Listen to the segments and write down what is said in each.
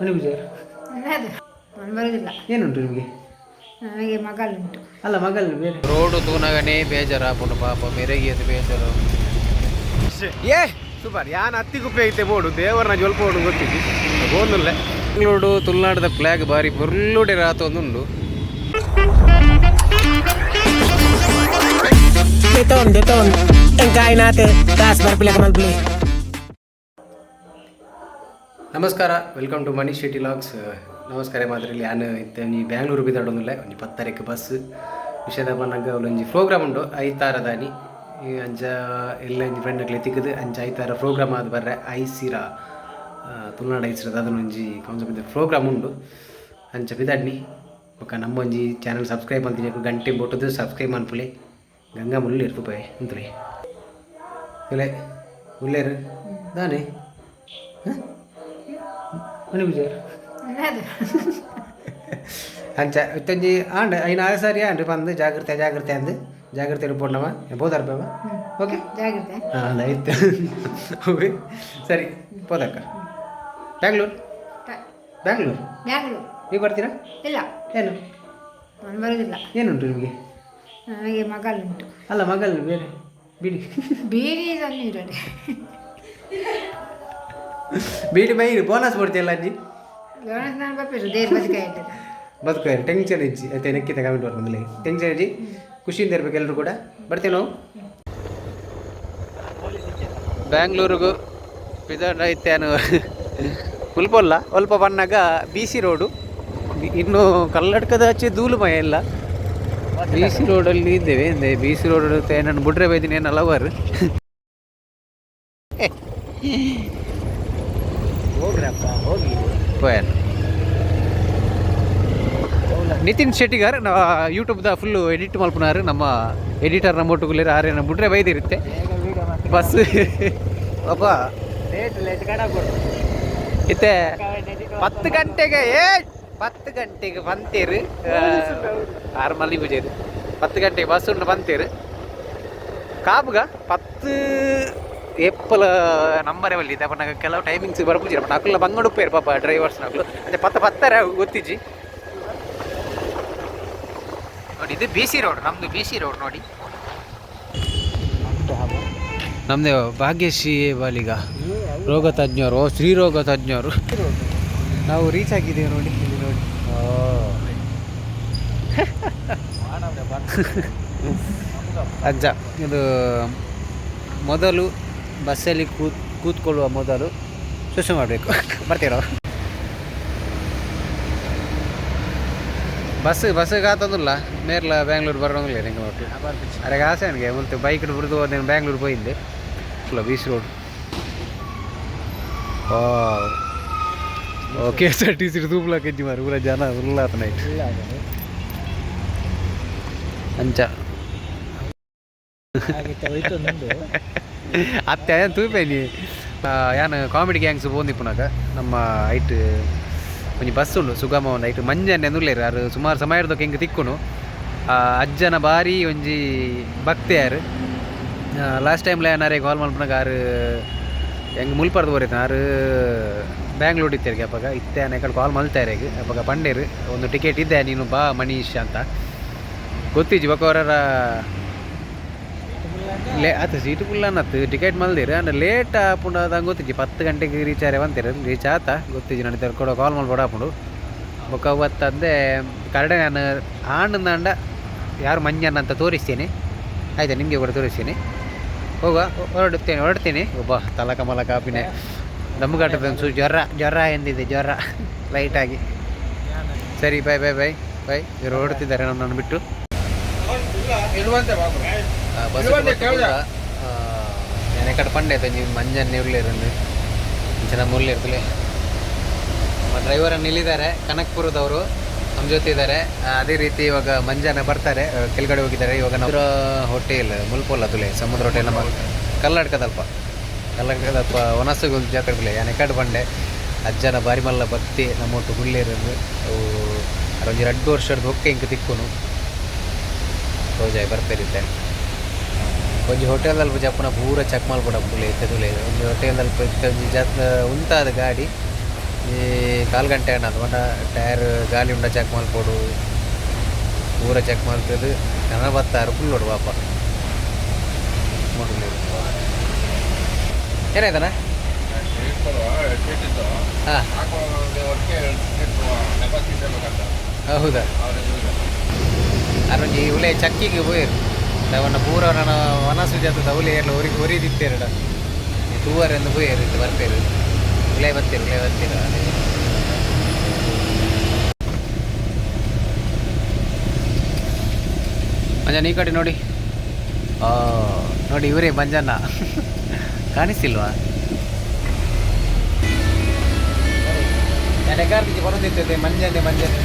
ಮನೆ ಪೂಜೆ ಅದು ನಾನು ಬರೋದಿಲ್ಲ. ಏನುಂಟು ನಿಮಗೆ? ನನಗೆ ಮಗಲುಂಟು ಅಲ್ಲ ಮಗಲ್ ಬೇರೆ. ರೋಡು ತೂನಗನೇ ಬೇಜಾರಾಪುಂಡು ಪಾಪ ಮೆರಗಿಯದು ಬೇಜಾರು. ಏ ಸೂಪರ್. ಯಾನ್ ಹತ್ತಿಗುಪ್ಪೆ ಐತೆ ಬೋಡು. ದೇವರನ್ನ ಜೊಲ್ಪೋಡು ಗೊತ್ತಿದ್ದು. ಗೋನುಲ್ಲೆ ಬೆಂಗಳೂರು ತುಳುನಾಡದ ಫ್ಲಾಗ್ ಬಾರಿ ಬುರ್ಲುಡೆ ರಾತ ಒಂದುಂಡು Deton, deton. Engkain natin. Taas barpila ka mag-play. ನಮಸ್ಕಾರ welcome to Mani Shetty vlogs ನಮಸ್ಕಾರ ಮಾದ್ರಲ್ಲಿ ನಾನು ಇತ್ತೆ ನೀ ಬ್ಯಾಂಗ್ಳೂರು ಬಿದ್ದಾಡೋದಿಲ್ಲ ಒಂಜಿ ಪತ್ತರಕ್ಕೆ ಬಸ್ ವಿಷಯದ ಬಂದಾಗ ಪ್ರೋಗ್ರಾಮ್ ಉಂಡು ಐತಾರ ದಾನಿ. ಅಂಜ, ಎಲ್ಲ ಒಂಜಿ ಫ್ರೆಂಡ್ಗಳೇ ತಿಕ್ಕದು ಅಂಜ ಐತಾರ ಪ್ರೋಗ್ರಾಮ್ ಆದ ಬರ್ರೆ, ಐಸಿರ ತುಳುನಾಡು ಐಸಿರದ, ಅದನ್ನು ಒಂಜಿ ಕೊಂಚ ಬಿದ್ದ ಪ್ರೋಗ್ರಾಮ್ ಉಂಡು ಅಂಚ ಬಿದ್ದಾಡ್ನಿ. ಬೊಕ್ಕ ನಮ್ಮ ಒಂಜಿ ಚಾನಲ್ ಸಬ್ಸ್ಕ್ರೈಬ್ ಅಂತೀನಿ ಗಂಟೆ ಬೊಟ್ಟದು ಸಬ್ಸ್ಕ್ರೈಬ್ ಮನ್ಪುಲೆ ಗಂಗಾ ಮುಳ್ಳಿ ರೂಪಾಯಿ ಅಂತಲೇ ಇಲ್ಲೇ ಉಳ್ಳೇರು ದಾನೆ. ಹಾಂ? ಅದು. ಅಂಚ ಇತ್ತೊಂಜಿ ಆಂಡ ಐನ ಸರಿ ಸಾರಿ ಆಂಡ್ ಬಂದು ಜಾಗ್ರತೆ ಜಾಗ್ರತೆ ಅಂದು. ಜಾಗ್ರತೆ ಪೋಡ್ನವ ಪೋದಾರ್ ಬೇವ? ಓಕೆ ಜಾಗ್ರತೆ. ಹಾಂ ಆಯ್ತು. ಓಕೆ ಸರಿ ಪೋದಕ್ಕ ಬ್ಯಾಂಗ್ಳೂರು? ಬ್ಯಾಂಗ್ಳೂರು? ಬ್ಯಾಂಗ್ಳೂರು. ನೀವು ಬರ್ತೀರಾ? ಇಲ್ಲ. ಏನು? ನಾನು ಬರೋದಿಲ್ಲ. ಏನುಂಟು ನಿಮಗೆ? ನನಗೆ ಉಂಟು ಅಲ್ಲ ಮಗಲ್ ಬೇರೆ. ಬಿಡಿ. ಬೀಡಿ ಇರೋದೆ. ಬೀಡಿ ಬೈರಿ ಬೋನಸ್ ಕೊಡ್ತೀಯಲ್ಲ ಅಜ್ಜಿ ಬೋನಸ್ ನಾನು ಬರ್ಬೇಕು ಅದೇ ಬದುಕಾಯ್ತು ಬದುಕಾಯ್ತು ಟೆನ್ಷನ್ ಇಜ್ಜಿ ಅತ್ತೆ ಟೆನ್ಷನ್ ಇಜ್ಜಿ ಖುಷಿಯಿಂದ ಇರ್ಬೇಕು ಎಲ್ಲರೂ ಕೂಡ. ಬರ್ತೀವಿ ನಾವು. ಬ್ಯಾಂಗ್ಳೂರಿಗೂ ಬಿದ್ದಾನು ಉಲ್ಪಲ್ಲ ಅಲ್ಪ ಬಂದಾಗ ಬಿ ಸಿ ರೋಡು. ಇನ್ನು ಕರ್ನಾಟಕದ ಆಚೆ ಧೂಲು ಮಯ ಇಲ್ಲ. ಬಿ ಸಿ ರೋಡಲ್ಲಿ ಇದ್ದೇವೆ ಅಂದರೆ ಬಿ ಸಿ ರೋಡ್ ನಾನು ಬುಡ್ರೆ ಬೈದಿನಿ ಏನು ಹಲವಾರು. ನಿತಿನ್ ಶೆಟ್ಟಿಗಾರ್ ಯೂಟ್ಯೂಬ್ ಯೂಟ್ಯೂಬ್ದ ಫುಲ್ಲು ಎಡಿಟ್ ಮಲ್ಪನಾರು, ನಮ್ಮ ಎಡಿಟರ್ ನಮ್ಮ ಒಟ್ಟುಗುಲೇರು ಆರೇನ ಬುಡ್ರೆ ಬೈದಿರುತ್ತೆ. ಬಸ್. ಅಪ್ಪ. ಇತ್ತೆ ಪತ್ತು ಗಂಟೆಗೆ, ಏ ಪತ್ತು ಗಂಟೆಗೆ ಬಂತೀರು. ಆರು ಮಲ್ಲಿ ಪೂಜೆರು ಪತ್ತು ಗಂಟೆಗೆ ಬಸ್ ಉಂಟು, ಬಂತೀರು. ಕಾಬುಗ ಪತ್ತು ಎಪ್ಪಲ ನಂಬರೇ ಬಲ್ಲಿ ಅಪ್ಪ, ನಂಗೆ ಕೆಲವು ಟೈಮಿಂಗ್ಸ್ ಬರ್ಪುಜಿ ಅಪ್ಪ ನಕಲ್ಲ ಬಂಗಡು ಪೇರ್ ಪಾಪ ಡ್ರೈವರ್ಸ್ ನಕಲು. ಅಂದರೆ ಪತ್ತ, ಪತ್ತರ ಗೊತ್ತಿಜ್ಜಿ. ನೋಡಿ ಇದು ಬಿ ಸಿ ರೋಡ್ ನಮ್ಮದು ಬಿ ಸಿ ರೋಡ್ ನೋಡಿ. ನಮ್ಮದೇ ಭಾಗ್ಯಶ್ರೀ ಬಾಲಿಗ ರೋಗ ತಜ್ಞರು ಓ ಸ್ತ್ರೀ ರೋಗ ತಜ್ಞರು. ನಾವು ರೀಚ್ ಆಗಿದ್ದೇವೆ ನೋಡಿ ಇಲ್ಲಿ ನೋಡಿ. ಅಜ್ಜ ಇದು ಮೊದಲು ಬಸ್ಸಲ್ಲಿ ಕೂತ್ ಕೂತ್ಕೊಳ್ಳುವ ಮೊದಲು ಶುಶು ಮಾಡಬೇಕು. ಬರ್ತೀರೋ? ಬಸ್ ಬಸ್ಸಿಗೆ ಆತದಲ್ಲ ನೇರ್ಲ ಬ್ಯಾಂಗ್ಳೂರು ಬರೋಂಗಿಲ್ಲ ನಿಂಗೆ ಹೋಟ್ಲು ಅರೆ ಆಸೆ ನನಗೆ ಮತ್ತು ಬೈಕ್ ಬಿಡ್ದು నేను ಬ್ಯಾಂಗ್ಳೂರು పోయింది ಇಲ್ಲ beach road oh K S R T C ತೂಪ್ಲಾಕ ಇದ್ದಿ ಮಾರು ಊರ ಜನ ಉಲ್ಲ ಆತ ನೈಟ್ ಅಂಚ ಅತ್ತೆ ತೂಪೇ ನೀ ಯಾನು ಕಾಮಿಡಿ ಗ್ಯಾಂಗ್ಸ್ ಬಂದಿಪ್ಪನಾಗ ನಮ್ಮ ಹೈಟ್ ಒಂಜಿ ಬಸ್ ಉಂಡು ಸುಗಮ ಒಂದು ಐಟ್ ಮಂಜನ್ನೆ ನುಲ್ಲೇರು ಯಾರು ಸುಮಾರು ಸಮಯದಕ್ಕೆ ಹಿಂಗೆ ತಿಕ್ಕುನು ಅಜ್ಜನ ಬಾರಿ ಒಂಜಿ ಭಕ್ತಿಯಾರು ಲಾಸ್ಟ್ ಟೈಮ್ಲ ಏನಾರೇ ಕಾಲ್ ಮಲ್ಪನಾಗ ಆರು ಹೆಂಗೆ ಮುಲ್ಪರ್ದು ಬರೀತಾನೆ ಆರು ಬ್ಯಾಂಗ್ಳೂರ್ ಇತ್ತೇರಿಗೆ ಅಪ್ಪಾಗ ಇತ್ತೆ ಕಡೆ ಕಾಲ್ ಮಲ್ತಾರೆ ಅಪ್ಪಾಗ ಪಂಡೇರು ಒಂದು ಟಿಕೆಟ್ ಇದ್ದೆ ನೀನು ಬಾ ಮನೀಶ್ ಅಂತ ಗೊತ್ತಿಜ್ಜಿ ಬಕ್ಕವರ ಲೇ ಸೀಟ್ ಸೀಟು ಫುಲ್ ಅನ್ನತ್ತು. ಟಿಕೆಟ್ ಮಲ್ದಿರ. ಅಂದ್ರೆ ಲೇಟ್ ಆಪುಂಡು ಅದಂಗೆ ಗೊತ್ತಿಜ್ಜಿ ಪತ್ತು ಗಂಟೆಗೆ ರೀಚ್ ಆರೆ ಬಂತೀರ ರೀಚ್ ಆತ. ಗೊತ್ತಿಜ್ಜಿ ನಾನು ಕೊಡೋ ಕಾಲ್ ಮಾಡ್ಬೋಡ ಆಪುಂಡು. ಬೊಕ್ಕ ಅವತ್ತಂದೆ, ಕರಡೆ ನಾನು ಆಂಡಂದ ಯಾರು ಮಂಜನ್ ಅಂತ ತೋರಿಸ್ತೀನಿ. ಆಯ್ತಾ, ನಿಮಗೆ ಕೂಡ ತೋರಿಸ್ತೀನಿ. ಹೋಗ ಹೊರಡುತ್ತೇನೆ, ಹೊರಡ್ತೀನಿ. ಒಬ್ಬ ತಲಕ ಮಲಕ ಕಾಪಿನೇ. ದಮ್ಮುಗಟ್ಟದ ಒಂದು ಜ್ವರ ಜ್ವರ ಎಂದಿದೆ, ಜ್ವರ. ಲೈಟಾಗಿ ಸರಿ ಬಾಯ್ ಬಾಯ್ ಬಾಯ್ ಬಾಯ್ ಇವರು ಹೊರಡ್ತಿದ್ದಾರೆ ನನ್ನನ್ನು ಬಿಟ್ಟು. ಆ, ಬಸ್ ನಾನು ಕಡೆ ಪಂಡೆ ಆಯ್ತು ನೀವು ಮಂಜನ್ ಉಳ್ಳೇರಂದು ಇಂಚಿನ ಮುಳ್ಳು ಇರ್ತಲೆ ನಮ್ಮ ಡ್ರೈವರನ್ನು ನಿಲ್ಲಿದ್ದಾರೆ ಕನಕ್ಪುರದವರು ನಮ್ಮ ಜೊತೆ ಇದ್ದಾರೆ. ಅದೇ ರೀತಿ ಇವಾಗ ಮಂಜಾನ ಬರ್ತಾರೆ ಕೆಳಗಡೆ ಹೋಗಿದ್ದಾರೆ. ಇವಾಗ ನಮ್ಮ ಹೋಟೆಲ್ ಮುಲ್ಪೋಲ್ ತುಲೆ ಸಮುದ್ರ ಹೋಟೆಲ್ ನಮ್ಮ ಕಲ್ಲಡ್ಕದಲ್ಪ ಕರ್ನಾಟಕದಲ್ಪ ಒನಸು ಜಾತ್ರೆ ಬಿಲೆ ಯಾನೆ ಕಡ್ ಬಂಡೆ ಅಜ್ಜನ ಬಾರಿ ಮಲ್ಲ ಭಕ್ತಿ ನಮ್ಮೊಟ್ಟು ಹುಳ್ಳೇರಂದು ಅವು ಅದೊಂದು ಎರಡು ವರ್ಷದ ಹೊಕ್ಕೆ ಹಿಂಗೆ ತಿಕ್ಕುನು. ರೋಜಾಯ್ ಬರ್ತಿರುತ್ತೆ ಒಂಜಿ ಹೋಟೆಲ್ದಲ್ಲಿ ಜಪ್ಪನ ಪೂರ ಚೆಕ್ ಇತ್ತೆ ತುಲೆ ಒಂದು ಹೋಟೆಲ್ದಲ್ಲಿ ಒಂಜಿ ಜಾತ್ ಉಂಟಾದ ಗಾಡಿ, ಈ ಕಾಲು ಗಂಟೆ ಅನ್ನೋದು ಒಂದು ಟೈರ್ ಗಾಲಿ ಉಂಡ ಚೆಕ್ ಮಲ್ಪೋಡು ಪೂರ ಚೆಕ್ ಮಾಡ್ತದೆ ಜನ ಬರ್ತಾರೆ ಫುಲ್ ನೋಡು ಪಾಪ. ನೋಡು ಏನಾಯ್ತಣ್ಣ? ಹಾಂ. ಹೌದಾ? ಅದೊಂದು ಇವಳೆ ಚಕ್ಕಿಗೆ ಪೋಯಿರು ಅವನ್ನ ಪೂರ ನನ್ನ ವನಸು ಜಾತದ ಉಲೆ ಎಲ್ಲ ಒರಿ ಎರಡ ತೂವರೆಂದು ಪೋಯಿರು ಇದು ಬರ್ತೀರು ಇಲ್ಲೇ ಬರ್ತೀರಿ ಇಲ್ಲೇ ಬರ್ತೀರ ಮಂಜಾನ ಈ ಕಡೆ ನೋಡಿ ನೋಡಿ ಇವರೇ ಮಂಜಣ್ಣ ಕಾಣಿಸ್ತಿಲ್ವಾ ನೆನೆಗಾರ್ದಿಗೆ ಬರೋದಿರ್ತದೆ ಮಂಜಾನೆ ಮಂಜಾನೆ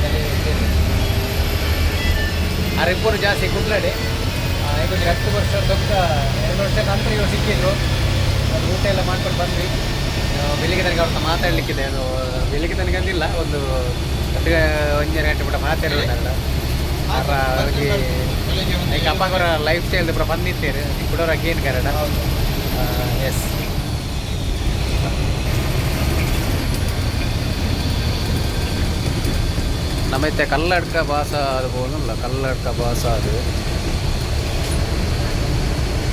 ಆ ರಿಪ್ಪೋರು ಜಾಸ್ತಿ ಕುಟ್ಲಾಡಿ ಇದೊಂದು ಹತ್ತು ವರ್ಷ ದೊಡ್ಡ ಎರಡು ವರ್ಷ ನಂತರ ಇವರು ಸಿಕ್ಕಿದ್ರು. ಅದು ಊಟ ಎಲ್ಲ ಮಾಡ್ಕೊಂಡು ಬಂದ್ವಿ. ಬೆಳಿಗ್ಗೆ ತನಕ ಅವ್ರನ್ನ ಮಾತಾಡಲಿಕ್ಕಿದೆ. ಅದು, ಬೆಳಿಗ್ಗೆ ತನಕ ಅಂದಿಲ್ಲ, ಒಂದು ಒಂದು ಒಂದೇ ಗಂಟೆ ಬಿಟ್ಟು ಮಾತಾಡಲಿಲ್ಲ ಅವ್ರಿಗೆ ಈಗ ಅಪ್ಪಗವರ ಲೈಫ್ ಸ್ಟೈಲ್ ಪೂರ ಬಂದಿತ್ತೇರು ಬಿಡೋರ ಏನು ಕರಡ ಎಸ್ ನಮಿತೆ ಕಲ್ಲಡ್ಕ ಭಾಷ ಅದು ಬೋನಲ್ಲ ಕಲ್ಲಡ್ಕ ಭಾಷ ಅದು.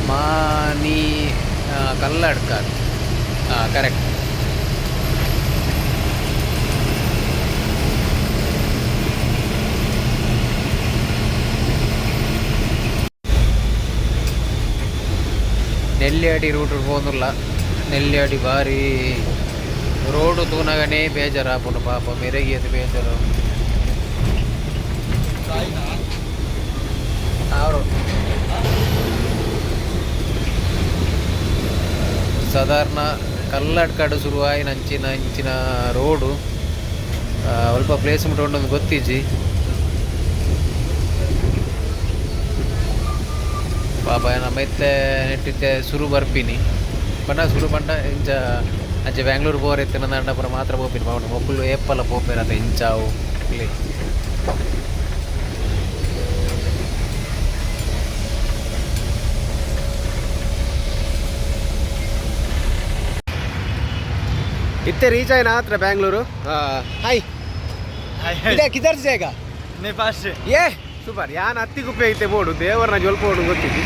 ಮಾನಿ ಆ, ಕಲ್ಲಡ್ಕ ಹಾಂ ಕರೆಕ್ಟ್ ನೆಲ್ಲಿಯಾಡಿ ರೂಟ್ ಹೋಗುದಿಲ್ಲ. ನೆಲ್ಲಿಯಾಡಿ ಬಾರಿ ರೋಡು ತೂನಗನೇ ಬೇಜಾರು ಆಪುಂಡು ಪಾಪ ಮೆರಗಿಯದು ಬೇಜಾರು. ಅವರು. ಸಾಧಾರಣ ಕಲ್ಲಡ್ಕಾಡು ಶುರುವಾಯಿ ನಂಚಿನ ಇಂಚಿನ ರೋಡು ಆ, ಅಲ್ಪ ಪ್ಲೇಸ್ ಮುಟ್ಕೊಂಡು ಗೊತ್ತಿಜ್ಜಿ ಪಾಪ ನಮ್ಮೈತೆ ನೆಟ್ಟಿತ್ತೆ ಸುರು ಬರ್ಪಿನಿ ಬಣ್ಣ ಸುರು ಬಣ್ಣ ಇಂಚ ಅಂಚೆ ಬ್ಯಾಂಗ್ಳೂರು ಬೋರ್ ಎತ್ತಿನ ದಂಡಪುರ ಮಾತ್ರ ಪೋಪಿನಿ ಪಾಪ ಮೊಕ್ಕಳು ಏಪಲ್ಲ ಪೋಪೇರ ಅದ ಇಂಚಾವು ಇಲ್ಲಿ ಇತ್ತೆ ರೀಚ್ ಆಯ್ನ ಹತ್ರ ಬ್ಯಾಂಗ್ಳೂರು? ಹಾಯ್ ಇದೆ ಕಿದರ್ಸ್ ಜಾಗ ಏ! ಸೂಪರ್. ಯಾನ್ ಹತ್ತಿಗುಪ್ಪೆ ಐತೆ ಬೋಡು ದೇವರನ ಜೊಲ್ಪೋಡು ಗೊತ್ತಿದ್ದಿ.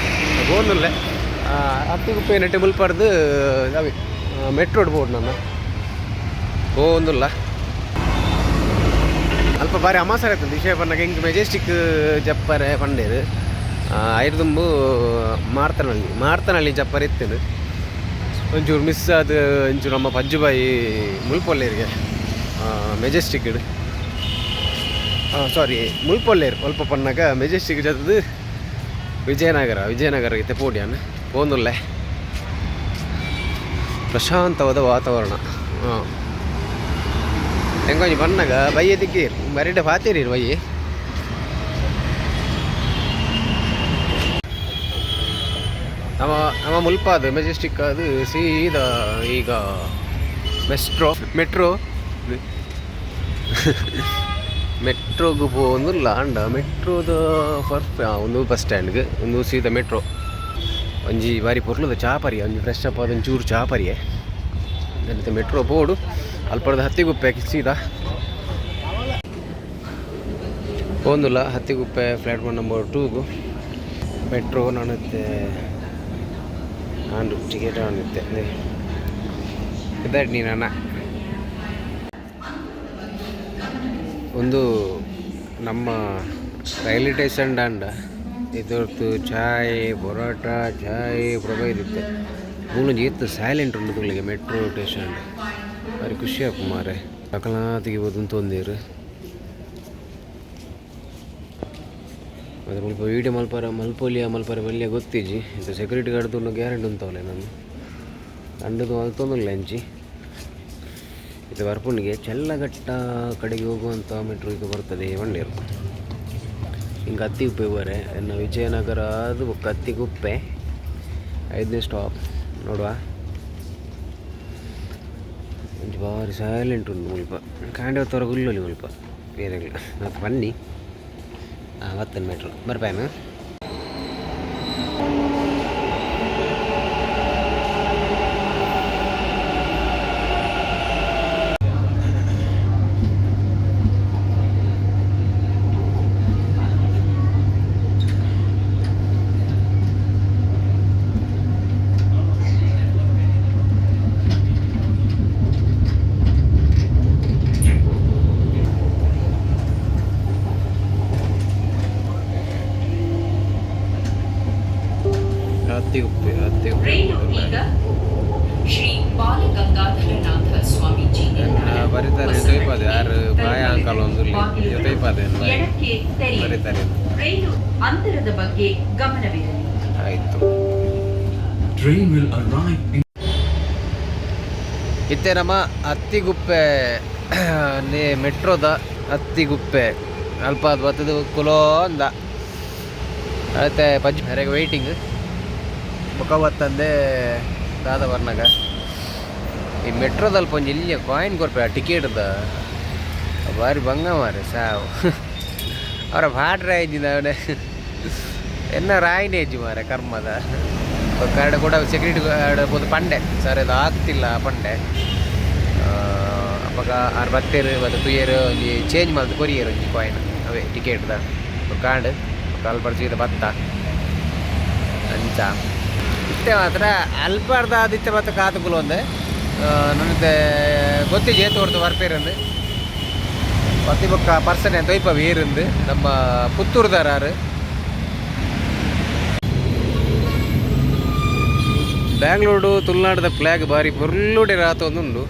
ಬೋಂದುಲ್ಲೆ ಹತ್ತಿಗುಪ್ಪೆ ನೆಟ್ಟೆ ಮುಲ್ಪಡ್ದು ಅವೆ ಮೆಟ್ರೋಡ್ ಬೋರ್ಡ್ ನನ್ನ. ಬೋಂದುಲ್ಲ ಅಲ್ಪ ಬಾರಿ ಅಮಾಸರ ಆಯ್ತು ವಿಷಯ ಪನ್ನಗ ಹಿಂಗೆ ಮೆಜೆಸ್ಟಿಕ್ ಜಪ್ಪರೆ ಪಂಡೇದು ಐದು ತುಂಬು ಮಾರ್ತನಹಳ್ಳಿ ಮಾರ್ತನಹಳ್ಳಿ ಜಪ್ಪರ್ ಇತ್ತೇನು ಒಂಚೂರು ಮಿಸ್ ಆದ, ಒಂಚೂರು ನಮ್ಮ ಪಂಜುಬಾಯಿ ಮುಲ್ಪೊಲ್ಲೇರಿಗೆ ಮೆಜೆಸ್ಟಿಕ್ ಸಾರಿ ಮುಲ್ಪೊಲ್ಲೇರು ಅಲ್ಪ ಪನ್ನಾಗ ಮೆಜೆಸ್ಟಿಕ್ ಜೊತೆ ವಿಜಯನಗರ ವಿಜಯನಗರ ಇತ್ತೆ ಪೋಡಿಯನ್ ಪೋಂದುಲ್ಲೆ ಪ್ರಶಾಂತವಾದ ವಾತಾವರಣ. ಹಾಂ ಹೆಂಗೊಂಜಿ ಬಣ್ಣಗ ಬಯ್ಯ ದಿಕ್ಕೀರು ಬರಿಡ ಪಾತೀರಿ ಬಯ್ಯ ನಮ್ಮ ನಮ್ಮ ಮುಲ್ಪಾದ ಮೆಜೆಸ್ಟಿಕ್ ಅದು ಸೀದಾ ಈಗ ಮೆಸ್ಟ್ರೋ ಮೆಟ್ರೋ ಮೆಟ್ರೋಗೆ ಒಂದು ಲಾಂಡ ಮೆಟ್ರೋದ ಫಸ್ಟ್ ಒಂದು ಬಸ್ ಸ್ಟ್ಯಾಂಡ್ಗೆ ಒಂದು ಸೀದಾ ಮೆಟ್ರೋ ಒಂಜಿ ಬಾರಿ ಪೊರ್ಲದ ಚಾಪರಿ ಒಂಜಿ ಫ್ರೆಶ್ ಅಪ್ ಅದೊಂದು ಚೂರು ಚಾಪರಿಯೇ. ಮತ್ತೆ ಮೆಟ್ರೋ ಬೋರ್ಡು ಅಲ್ಪದ ಹತ್ತಿಗುಪ್ಪೆ ಸೀದಾ. ಒಂದುಲ್ಲ ಹತ್ತಿಗುಪ್ಪೆ ಪ್ಲಾಟ್ಫಾರ್ಮ್ ನಂಬರ್ ಟೂಗು ಮೆಟ್ರೋ ನಾನತ್ತೆ ನಾನು ಟಿಕೆಟ್ ಆನಿತ್ತೆ ಇದ್ದಾಡ್ ನೀನಣ್ಣ ಒಂದು ನಮ್ಮ ರೈಲ್ವೆ ಸ್ಟೇಷನ್ ದಾಂಡ. ಇದರದ್ದು ಚಾಯ್, ಪೊರೋಟ, ಚಾಯ್ ಪ್ರಭ ಇರುತ್ತೆ. ಮೂಲೊಂದು ಏತ್ತು ಸೈಲೆಂಟ್ ಉಂಟು ಮೆಟ್ರೋ ಸ್ಟೇಷನ್ ಅವ್ರಿಗೆ ಖುಷಿ ಮಾರೆ ಮಾರೆ ಸಕಲಾತಿಗೆ ಅಂತ ತೊಂದಿರು ಮತ್ತೆ ಮುಲ್ಪ ವೀಡಿಯೋ ಮಲ್ಪರ ಮಲ್ಪೊಲಿಯ ಮಲ್ಪರ ಬಲ್ಲಿಯ ಗೊತ್ತಿಜಿ. ಇದು ಸೆಕ್ಯೂರಿಟಿ ಗಾರ್ಡ್ದು ಗ್ಯಾರಂಟಿ ಉಂತವಲೆ ನಾನು ಕಂಡದು ಮಲ್ತೊಂದಿಲ್ಲ ಎಂಚಿ ಇದು ಬರ್ಪುಣಿಗೆ ಚೆಲ್ಲಘಟ್ಟ ಕಡೆಗೆ ಹೋಗುವಂಥ ಮೆಟ್ರೋ ಇದು ಬರ್ತದೆ ಮಂಡ್ಯರು ಹಿಂಗೆ ಉಪ್ಪೆ ಬರೆ ಇನ್ನು ವಿಜಯನಗರ ಅದು ಹತ್ತಿಗುಪ್ಪೆ ಐದನೇ ಸ್ಟಾಪ್ ನೋಡುವ. ಭಾರಿ ಸೈಲೆಂಟ್ ಉಂಟು ಮುಲ್ಪ. ಕಾಂಡೆ ಹೊತ್ತವರ ಗುಲ್ಲೊಲಿ ಮುಲ್ಪ. ಬೇರೆ ಮತ್ತು ಬನ್ನಿ. ಅವತ್ತನ ಮೆಟ್ರೋ ಬರ್ಪಾಯಮ್ಮ ಅಂತರದ ಬಗ್ಗೆ ಗಮನವಿರಲಿ. ಆಯಿತು. ವಿಲ್ ಅರೈವ್ ಇತ್ತೆ ನಮ್ಮ ಅತ್ತಿಗುಪ್ಪೆ ನೇ ಮೆಟ್ರೋದ ಅತ್ತಿಗುಪ್ಪೆ. ಅಲ್ಪ ಅದು ಬತ್ತದು ಕುಲೋ ಅಂದ ಅಳತೆ ಪಜ್ ಹರೆಗೆ ವೆಯ್ಟಿಂಗ್ ಬೊಕ ಬತ್ತಂದೆ ದಾದ ಬರ್ನಾಗ ಈ ಮೆಟ್ರೋದಲ್ಲಿ ಪೊಂಜಿ ಇಲ್ಲಿ ಕಾಯಿನ್ ಕೊರ್ಪೆ ಟಿಕೆಟ್ದ ಬಾರಿ ಬಂಗ ಮಾರೆ ಸಾವು. ಅವರ ಭಾಟ್ರ ಇದ್ದಿದ್ದ ಅವನೇ. ಎನ್ನ ರಾಯಿನೇ ಇಜ್ಜಿ ಮಾರೆ ಕರ್ಮದ. ಕಾರ್ಡ್ ಕೂಡ ಸೆಕ್ಯೂರಿಟಿ ಗಾರ್ಡ್ ಒಂದು ಪಂಡೆ. ಸರ್ ಅದು ಆಗ್ತಿಲ್ಲ ಪಂಡೆ. ಅಪ್ಪಾಗ ಆರು ಬತ್ತೇರು ಮತ್ತು ತುಯ್ಯರು ಒಂಜಿ ಚೇಂಜ್ ಮಾಡಿದ್ರು ಕೊರಿಯರು ಒಂಜಿ ಕಾಯಿನ್ ಅವೇ ಟಿಕೆಟ್ದ ಕಾರ್ಡ್ ಕಾಲ್ ಬರ್ಸಿದ ಭತ್ತ. ಅಂಚ. ಇಷ್ಟೇ ಮಾತ್ರ ಅಲ್ಪಾರ್ಧ ಆದಿತ್ಯ ಮತ್ತು ಕಾತುಕುಲು ಒಂದೆ. ನನ್ನದೆ ಗೊತ್ತಿ ಜೇತು ಹೊರತು ಪತ್ತಿ ಬೊಕ್ಕ ಪರ್ಸನ್ ತೊಯ್ಪ ವೀರಂದು ನಮ್ಮ ಪುತ್ತೂರ್ದಾರು ಬ್ಯಾಂಗ್ಳೂರು ತುಳುನಾಡದ ಫ್ಲಾಗ್ ಬಾರಿ ಪೊರ್ಲುಡೆ ರಾತ ಒಂದುಂಡು.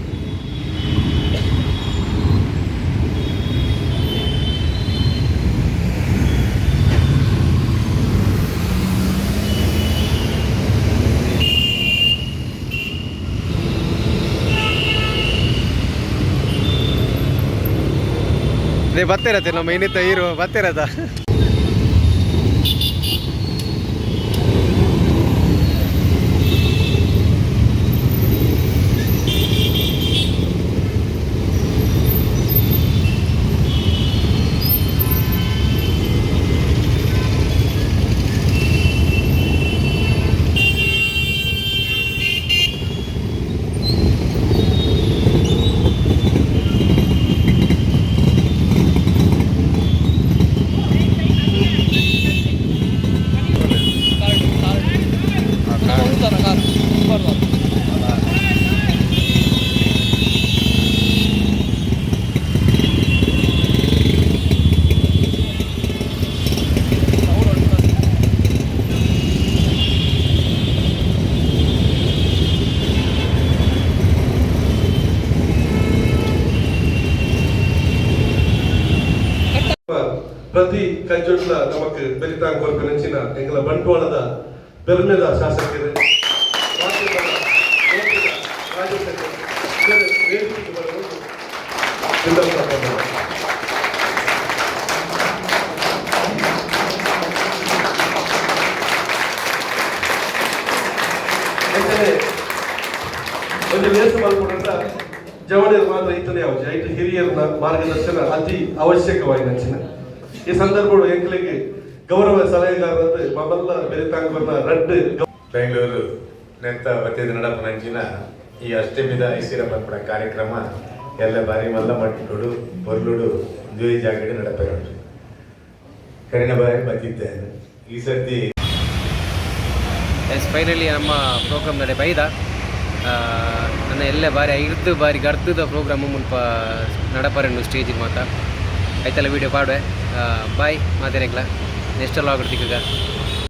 ಅದೇ ಬತ್ತಿರತ್ತೆ ನಮ್ಮ ಇನ್ನಿತ ಹೀರೋ ಬತ್ತಿರತ್ತ. ಲೋಕದ ರಾಜ್ಯಸಭೆ ಇದರ ವೇದಿಕೆಗೆ ಬರುವುದು ವಿನಂತಿಸುತ್ತೇನೆ. ಯಾಕಂದ್ರೆ ಒಂದು ವೇಷ ಮಾಡ್ಕೊಂಡ್ರ ಜವಳಿಯರು ಮಾತ್ರ ಇತನೇ ಅವಶ್ಯ ಐದು ಹಿರಿಯರ ಮಾರ್ಗದರ್ಶನ ಅತಿ ಅವಶ್ಯಕವಾಗಿ ನಂಚಿನ ಈ ಸಂದರ್ಭಗಳು ಎಂಕ್ಲಿಗೆ ಗೌರವ ಸಲಹೆಗಾರರಂದ್ರೆ ಮಮಲ್ಲ ಬೆರಿತಾಂಗ್ಬರ್ನ ರಡ್ ಬೆಂಗಳೂರು ನೆಂತ ಬತ್ತಿದ ನಡಪನಂಚಿನ ಈ ಅಷ್ಟಮಿದ ಐಸಿರ ಕಾರ್ಯಕ್ರಮ ಎಲ್ಲ ಬಾರಿ ಮಲ್ಲ ಮಟ್ಟುಡು ಬರ್ಲುಡು ದ್ವೇ ಜಾಗಡಿ ನಡಪೆರಡು ಕರಿನ ಬಾರಿ ಬತ್ತಿದ್ದೇನೆ. ಈ ಸರ್ತಿ ಎಸ್ ಫೈನಲಿ ನಮ್ಮ ಪ್ರೋಗ್ರಾಮ್ ನಡೆ ಬೈದ. ಆ, ನನ್ನ ಎಲ್ಲ ಬಾರಿ ಐದು ಬಾರಿ ಗರ್ತದ ಪ್ರೋಗ್ರಾಮ್ ಮುಲ್ಪ ನಡಪರೆಂಡು ಸ್ಟೇಜಿಗೆ ಮಾತ ಆಯ್ತಲ್ಲ ವೀಡಿಯೋ ಪಾಡುವೆ ಬಾಯ್ ಮಾತೇನೆಗ್ಲ ನೆಕ್ಸ್ಟ್ ಲಾಗ್ ಈಗ